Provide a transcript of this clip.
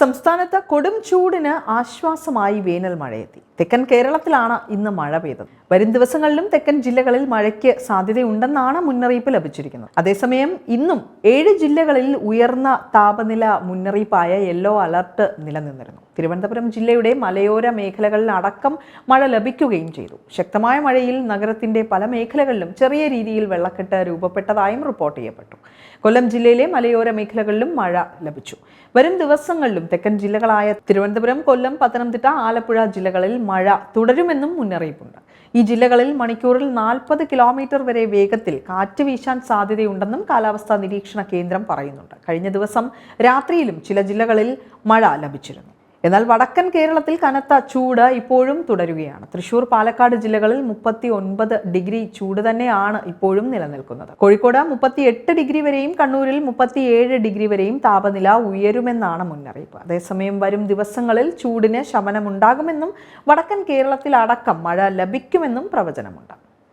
സംസ്ഥാനത്ത് കൊടും ചൂടിന് ആശ്വാസമായി വേനൽ മഴയെത്തി. തെക്കൻ കേരളത്തിലാണ് ഇന്ന് മഴ പെയ്തത്. വരും ദിവസങ്ങളിലും തെക്കൻ ജില്ലകളിൽ മഴയ്ക്ക് സാധ്യതയുണ്ടെന്നാണ് മുന്നറിയിപ്പ് ലഭിച്ചിരിക്കുന്നത്. അതേസമയം ഇന്നും ഏഴ് ജില്ലകളിൽ ഉയർന്ന താപനില മുന്നറിയിപ്പായ യെല്ലോ അലർട്ട് നിലനിന്നിരുന്നു. തിരുവനന്തപുരം ജില്ലയുടെ മലയോര മേഖലകളിൽ അടക്കം മഴ ലഭിക്കുകയും ചെയ്തു. ശക്തമായ മഴയിൽ നഗരത്തിന്റെ പല മേഖലകളിലും ചെറിയ രീതിയിൽ വെള്ളക്കെട്ട് രൂപപ്പെട്ടതായും റിപ്പോർട്ട് ചെയ്യപ്പെട്ടു. കൊല്ലം ജില്ലയിലെ മലയോര മേഖലകളിലും മഴ ലഭിച്ചു. വരും ദിവസങ്ങളിലും തെക്കൻ ജില്ലകളായ തിരുവനന്തപുരം കൊല്ലം പത്തനംതിട്ട ആലപ്പുഴ ജില്ലകളിൽ മഴ തുടരുമെന്നും മുന്നറിയിപ്പുണ്ട്. ഈ ജില്ലകളിൽ മണിക്കൂറിൽ നാൽപ്പത് കിലോമീറ്റർ വരെ വേഗത്തിൽ കാറ്റ് വീശാൻ സാധ്യതയുണ്ടെന്നും കാലാവസ്ഥാ നിരീക്ഷണ കേന്ദ്രം പറയുന്നുണ്ട്. കഴിഞ്ഞ ദിവസം രാത്രിയിലും ചില ജില്ലകളിൽ മഴ ലഭിച്ചിരുന്നു. എന്നാൽ വടക്കൻ കേരളത്തിൽ കനത്ത ചൂട് ഇപ്പോഴും തുടരുകയാണ്. തൃശൂർ പാലക്കാട് ജില്ലകളിൽ മുപ്പത്തി ഒൻപത് ഡിഗ്രി ചൂട് തന്നെയാണ് ഇപ്പോഴും നിലനിൽക്കുന്നത്. കോഴിക്കോട് മുപ്പത്തി എട്ട് ഡിഗ്രി വരെയും കണ്ണൂരിൽ മുപ്പത്തിയേഴ് ഡിഗ്രി വരെയും താപനില ഉയരുമെന്നാണ് മുന്നറിയിപ്പ്. അതേസമയം വരും ദിവസങ്ങളിൽ ചൂടിന് ശമനമുണ്ടാകുമെന്നും വടക്കൻ കേരളത്തിൽ അടക്കം മഴ ലഭിക്കുമെന്നും പ്രവചനമുണ്ട്.